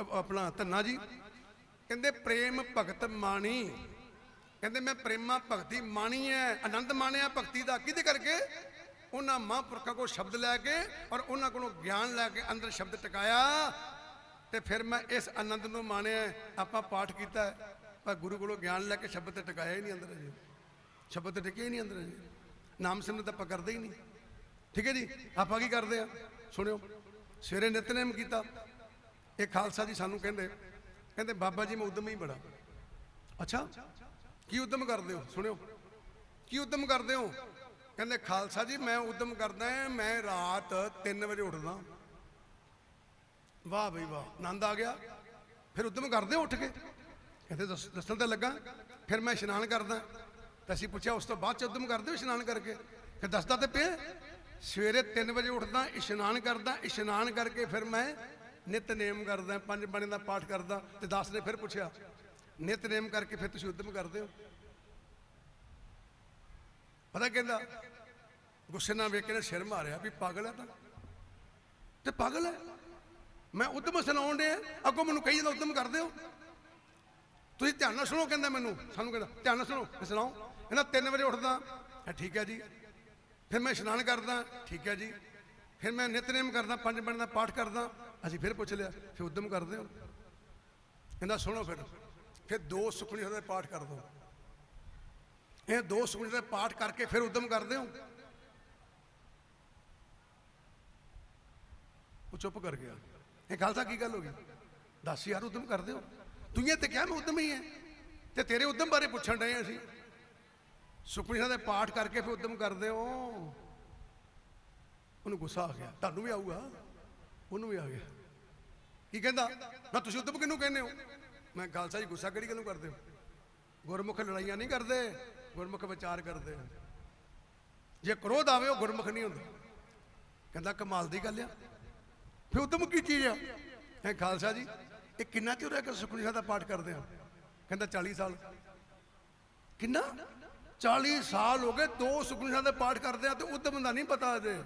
ਆਪਣਾ ਧੰਨਾ ਜੀ। ਕਹਿੰਦੇ ਪ੍ਰੇਮ ਭਗਤ ਮਾਣੀ। ਕਹਿੰਦੇ ਮੈਂ ਪ੍ਰੇਮਾ ਭਗਤੀ ਮਾਣੀ ਹੈ ਆਨੰਦ ਮਾਣਿਆ ਭਗਤੀ ਦਾ। ਕਿਹਦੇ ਕਰਕੇ? ਉਹਨਾਂ ਮਹਾਂਪੁਰਖਾਂ ਕੋਲ ਸ਼ਬਦ ਲੈ ਕੇ ਔਰ ਉਹਨਾਂ ਕੋਲੋਂ ਗਿਆਨ ਲੈ ਕੇ ਅੰਦਰ ਸ਼ਬਦ ਟਿਕਾਇਆ। ਤੇ ਫਿਰ ਮੈਂ ਇਸ ਆਨੰਦ ਨੂੰ ਮਾਣਿਆ। ਆਪਾਂ ਪਾਠ ਕੀਤਾ। ਪਰ ਗੁਰੂ ਕੋਲੋਂ ਗਿਆਨ ਲੈ ਕੇ ਸ਼ਬਦ ਤੇ ਟਿਕਾਇਆ ਹੀ ਨਹੀਂ ਅੰਦਰ ਅਜੇ ਸ਼ਬਦ ਤੇ ਟਿਕਿਆ ਹੀ ਨਹੀਂ ਅੰਦਰ ਅਜੇ ਨਾਮ ਸਿਮਰਨ ਤਾਂ ਆਪਾਂ ਕਰਦੇ ਹੀ ਨਹੀਂ। ਠੀਕ ਹੈ ਜੀ? ਆਪਾਂ ਕੀ ਕਰਦੇ ਆ? ਸੁਣਿਓ। ਸਵੇਰੇ ਨਿਤਨੇਮ ਕੀਤਾ। ਇਹ ਖਾਲਸਾ ਜੀ ਸਾਨੂੰ ਕਹਿੰਦੇ ਕਹਿੰਦੇ ਬਾਬਾ ਜੀ ਮੈਂ ਉਦਮ ਹੀ ਬੜਾ। ਅੱਛਾ, ਕੀ ਉਦਮ ਕਰਦੇ ਹੋ? ਸੁਣਿਓ। ਕੀ ਉਦਮ ਕਰਦੇ ਹੋ? ਕਹਿੰਦੇ ਖਾਲਸਾ ਜੀ, ਮੈਂ ਉਦਮ ਕਰਦਾ ਮੈਂ ਰਾਤ 3 ਵਜੇ ਉੱਠਦਾ। ਵਾਹ ਬਈ ਵਾਹ, ਆਨੰਦ ਆ ਗਿਆ। ਫਿਰ ਉਦਮ ਕਰਦੇ ਹੋ ਉੱਠ ਕੇ? ਕਹਿੰਦੇ ਦੱਸ- ਦੱਸਣ ਤਾਂ ਲੱਗਾ। ਫਿਰ ਮੈਂ ਇਸ਼ਨਾਨ ਕਰਦਾ। ਤਾਂ ਅਸੀਂ ਪੁੱਛਿਆ, ਉਸ ਤੋਂ ਬਾਅਦ ਚ ਉਦਮ ਕਰਦੇ ਹੋ ਇਸ਼ਨਾਨ ਕਰਕੇ? ਫਿਰ ਦੱਸਦਾ ਤੇ ਪਿਆ, ਸਵੇਰੇ 3 ਵਜੇ ਉੱਠਦਾ, ਇਸ਼ਨਾਨ ਕਰਦਾ, ਇਸ਼ਨਾਨ ਕਰਕੇ ਫਿਰ ਮੈਂ ਨਿਤਨੇਮ ਕਰਦਾ, ਪੰਜ ਬਾਣੀ ਦਾ ਪਾਠ ਕਰਦਾ ਤੇ ਦਾਸ ਨੇ ਫਿਰ ਪੁੱਛਿਆ ਨਿਤਨੇਮ ਕਰਕੇ ਫਿਰ ਤੁਸੀਂ ਉਦਮ ਕਰਦੇ ਹੋ? ਪਤਾ ਕਹਿੰਦਾ, ਗੁੱਸੇ ਨਾਲ ਵੇਖ ਕੇ ਸਿਰ ਮਾਰਿਆ ਵੀ ਪਾਗਲ ਹੈ ਤਾਂ। ਤੇ ਪਾਗਲ ਹੈ ਮੈਂ ਉਦਮ ਸੁਣਾਉਣ ਦੇ ਅੱਗੋਂ ਮੈਨੂੰ ਕਹੀ ਜਾਂਦਾ ਉਦਮ ਕਰਦੇ ਹੋ? ਤੁਸੀਂ ਧਿਆਨ ਨਾਲ ਸੁਣੋ ਕਹਿੰਦਾ ਮੈਨੂੰ, ਸਾਨੂੰ ਕਹਿੰਦਾ, ਧਿਆਨ ਨਾਲ ਸੁਣੋ, ਮੈਂ ਸੁਣਾਓ ਕਹਿੰਦਾ 3 ਵਜੇ ਉੱਠਦਾ ਠੀਕ ਹੈ ਜੀ। ਫਿਰ ਮੈਂ ਇਸ਼ਨਾਨ ਕਰਦਾ, ਠੀਕ ਹੈ ਜੀ। ਫਿਰ ਮੈਂ ਨਿਤਨੇਮ ਕਰਦਾ, ਪੰਜ ਬਾਣੀ ਦਾ ਪਾਠ ਕਰਦਾ। ਅਸੀਂ ਫਿਰ ਪੁੱਛ ਲਿਆ, ਫਿਰ ਉਦਮ ਕਰਦੇ ਹੋ। ਕਹਿੰਦਾ, ਸੁਣੋ ਫਿਰ ਫਿਰ ਦੋ ਸੁਖਣੀ ਦੇ ਪਾਠ ਕਰ ਦੋ ਇਹ ਦੋ ਸੁਖਣੀ ਦੇ ਪਾਠ ਕਰਕੇ ਫਿਰ ਉਦਮ ਕਰਦੇ ਹੋ। ਉਹ ਚੁੱਪ ਕਰ ਗਿਆ। ਇਹ ਖਾਲਸਾ ਕੀ ਗੱਲ ਹੋ ਗਈ? ਦੱਸ ਯਾਰ, ਉਦਮ ਕਰਦੇ ਹੋ? ਤੂੰ ਤੇ ਕਿਹਾ ਮੈਂ ਉਦਮ ਹੀ ਹੈ। ਤੇ ਤੇਰੇ ਉਦਮ ਬਾਰੇ ਪੁੱਛਣ ਡਏ ਅਸੀਂ। ਸੁਖਮਨੀ ਸਾਹਿਬ ਦੇ ਪਾਠ ਕਰਕੇ ਫਿਰ ਉਦਮ ਕਰਦੇ ਹੋ। ਉਹਨੂੰ ਗੁੱਸਾ ਆ ਗਿਆ। ਤੁਹਾਨੂੰ ਵੀ ਆਊਗਾ। ਉਹਨੂੰ ਵੀ ਆ ਗਿਆ। ਕੀ ਕਹਿੰਦਾ? ਨਾ ਤੁਸੀਂ ਉਦਮ ਕਿਹਨੂੰ ਕਹਿੰਦੇ ਹੋ? ਮੈਂ ਖਾਲਸਾ ਜੀ, ਗੁੱਸਾ ਕਿਹੜੀ ਗੱਲੋਂ ਕਰਦੇ ਹੋ? ਗੁਰਮੁਖ ਲੜਾਈਆਂ ਨਹੀਂ ਕਰਦੇ, ਗੁਰਮੁਖ ਵਿਚਾਰ ਕਰਦੇ ਜੇ ਕ੍ਰੋਧ ਆਵੇ, ਉਹ ਗੁਰਮੁਖ ਨਹੀਂ ਹੁੰਦਾ। ਕਹਿੰਦਾ, ਕਮਾਲ ਦੀ ਗੱਲ ਆ। ਫਿਰ ਉਦਮ ਕੀ ਚੀਜ਼ ਆ। ਹੈ ਖਾਲਸਾ ਜੀ, ਇਹ ਕਿੰਨਾ ਚਿਰ ਹੋਇਆ ਕਿ ਸੁਖਮਨੀ ਸਾਹਿਬ ਦਾ ਪਾਠ ਕਰਦੇ ਆ? ਕਹਿੰਦਾ 40 ਸਾਲ। ਕਿੰਨਾ? 40 ਸਾਲ ਹੋ ਗਏ, ਦੋ ਸੁਖਮਨੀ ਸਾਹਿਬ ਦੇ ਪਾਠ ਕਰਦੇ ਆ ਤੇ ਉਦਮ ਦਾ ਨਹੀਂ ਪਤਾ ਅਜੇ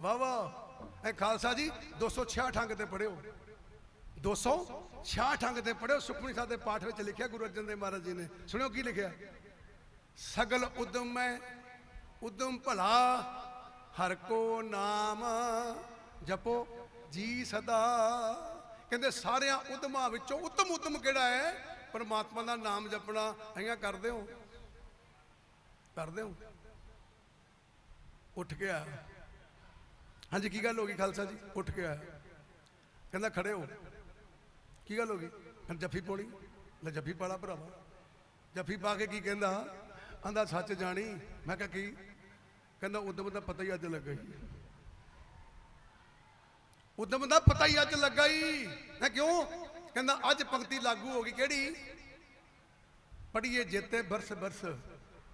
ਵਾਹ ਵਾਹ। ਇਹ ਖਾਲਸਾ ਜੀ 266 ਅੰਗ ਤੇ ਪੜਿਓ 266 ਅੰਗ ਤੇ ਪੜਿਓ ਸੁਖਮਨੀ ਸਾਹਿਬ ਦੇ ਪਾਠ ਵਿੱਚ ਲਿਖਿਆ, ਗੁਰੂ ਅਰਜਨ ਦੇਵ ਮਹਾਰਾਜ ਜੀ ਨੇ। ਸੁਣਿਓ ਕੀ ਲਿਖਿਆ? ਸਗਲ ਉਦਮ ਮੈਂ ਉਦਮ ਭਲਾ, ਹਰ ਕੋ ਨਾਮ ਜਪੋ, ਜੀ ਸਦਾ। ਕਹਿੰਦੇ ਸਾਰਿਆਂ ਉਦਮਾਂ ਵਿੱਚੋਂ ਉਤਮ ਉਦਮ ਕਿਹੜਾ ਹੈ? ਪਰਮਾਤਮਾ ਦਾ ਨਾਮ ਜਪਣਾ। ਐਂ ਕਰਦੇ ਹੋ? ਕਰਦੇ ਹੋ? ਉੱਠ ਕੇ ਆਇਆ ਹਾਂਜੀ, ਕੀ ਗੱਲ ਹੋ ਗਈ ਖਾਲਸਾ ਜੀ? ਉੱਠ ਕੇ ਆਇਆ। ਕਹਿੰਦਾ, ਖੜੇ ਹੋ। ਕੀ ਗੱਲ ਹੋ ਗਈ? ਕਹਿੰਦਾ, ਜੱਫੀ ਪਾਉਣੀ। ਲੈ ਜੱਫੀ ਪਾਲਾ ਭਰਾਵਾ। ਜੱਫੀ ਪਾ ਕੇ ਕੀ ਕਹਿੰਦਾ? ਆਂਦਾ ਸੱਚ ਜਾਣੀ। ਮੈਂ ਕਿਹਾ, ਕੀ? ਕਹਿੰਦਾ ਉਦਮ ਦਾ ਪਤਾ ਹੀ ਅੱਜ ਲੱਗਾ ਹੀ। ਉਦਮ ਦਾ ਪਤਾ ਹੀ ਅੱਜ ਲੱਗਾ ਹੀ। ਮੈਂ ਕਿਉਂ? ਕਹਿੰਦਾ, ਅੱਜ ਪੰਕਤੀ ਲਾਗੂ ਹੋ ਗਈ। ਕਿਹੜੀ? ਪੜੀਏ ਜੇਤੇ ਬਰਸ ਬਰਸ।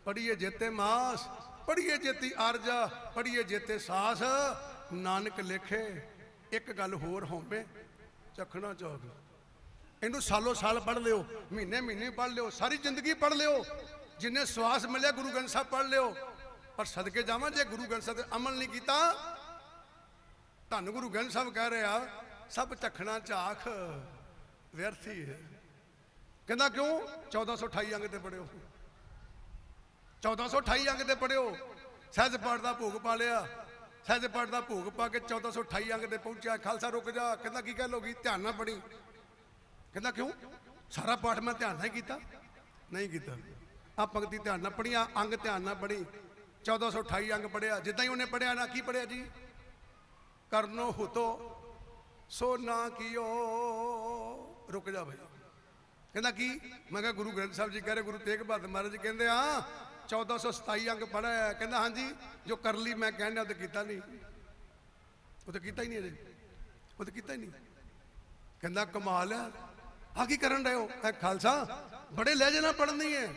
ਪੜੀਏ ਜੇਤੇ ਮਾਸ। ਪੜੀਏ ਜੇਤੀ ਆਰਜਾ। ਪੜੀਏ ਜੇਤੇ ਸਾਸ। ਨਾਨਕ ਲੇਖੇ, ਇੱਕ ਗੱਲ ਹੋਰ ਹੋਵੇ, ਚੱਖਣਾ ਚੌਕ। ਇਹਨੂੰ ਸਾਲੋ ਸਾਲ ਪੜ ਲਿਓ, ਮਹੀਨੇ ਮਹੀਨੇ ਪੜ ਲਿਓ, ਸਾਰੀ ਜ਼ਿੰਦਗੀ ਪੜ ਲਿਓ। ਜਿੰਨੇ ਸਵਾਸ ਮਿਲਿਆ ਗੁਰੂ ਗ੍ਰੰਥ ਸਾਹਿਬ ਪੜ ਲਿਓ। ਪਰ ਸਦਕੇ ਜਾਵਾਂ, ਜੇ ਗੁਰੂ ਗ੍ਰੰਥ ਸਾਹਿਬ ਤੇ ਅਮਲ ਨਹੀਂ ਕੀਤਾ, ਧੰਨ ਗੁਰੂ ਗ੍ਰੰਥ ਸਾਹਿਬ ਕਹਿ ਰਿਹਾ, ਸਭ ਚੱਖਣਾ ਝਾਖ ਵਿਅਰਥੀ ਹੈ। ਕਹਿੰਦਾ ਕਿਉਂ? 1428 ਅੰਗ ਤੇ ਪੜਿਓ 1428 ਅੰਗ ਤੇ ਪੜਿਓ ਸਹਿਜ ਪਾਠ ਦਾ ਭੋਗ ਪਾ ਲਿਆ। ਸਹਿਜ ਪਾਠ ਦਾ ਭੋਗ ਪਾ ਕੇ 1428 ਅੰਗ ਤੇ ਪਹੁੰਚਿਆ, ਖਾਲਸਾ ਰੁਕ ਜਾ। ਕਹਿੰਦਾ, ਕੀ ਗੱਲ ਹੋ ਗਈ? ਧਿਆਨ ਨਾਲ ਪੜੀ। ਕਹਿੰਦਾ, ਕਿਉਂ? ਸਾਰਾ ਪਾਠ ਮੈਂ ਧਿਆਨ ਨਾਲ ਕੀਤਾ। ਨਹੀਂ ਕੀਤਾ। ਆ ਪੰਕਤੀ ਧਿਆਨ ਨਾਲ ਪੜੀਆਂ ਅੰਗ ਧਿਆਨ ਨਾਲ ਪੜੀ 1428 ਅੰਗ ਪੜਿਆ ਜਿੱਦਾਂ ਹੀ ਉਹਨੇ ਪੜਿਆ ਨਾ, ਕੀ ਪੜਿਆ ਜੀ? ਕਰਨੋ ਹੁਤੋ, ਸੋ ਨਾ ਕੀਓ। ਰੁਕ ਜਾ ਭਾਈ। ਕਹਿੰਦਾ, ਕੀ? ਮੈਂ ਕਿਹਾ, ਗੁਰੂ ਗ੍ਰੰਥ ਸਾਹਿਬ ਜੀ ਕਹਿ ਰਹੇ, ਗੁਰੂ ਤੇਗ ਬਹਾਦਰ ਮਹਾਰਾਜ ਜੀ ਕਹਿੰਦੇ ਆ 1427 ਅੰਗ ਪੜਿਆ ਕਹਿੰਦਾ, ਹਾਂਜੀ, ਜੋ ਕਰ ਲਈ, ਮੈਂ ਕਹਿੰਦਾ ਉਹ ਤੇ ਕੀਤਾ ਨਹੀਂ। ਉਹ ਤਾਂ ਕੀਤਾ ਹੀ ਨਹੀਂ ਅਜੇ। ਉਹ ਤਾਂ ਕੀਤਾ ਹੀ ਨਹੀਂ। ਕਹਿੰਦਾ, ਕਮਾਲ ਹੈ। ਆ ਕੀ ਕਰਨ ਰਹੇ ਹੋ? ਇਹ ਖਾਲਸਾ, ਬੜੇ ਲਹਿਜੇ ਨਾਲ ਪੜ੍ਹਨੀ ਹੈ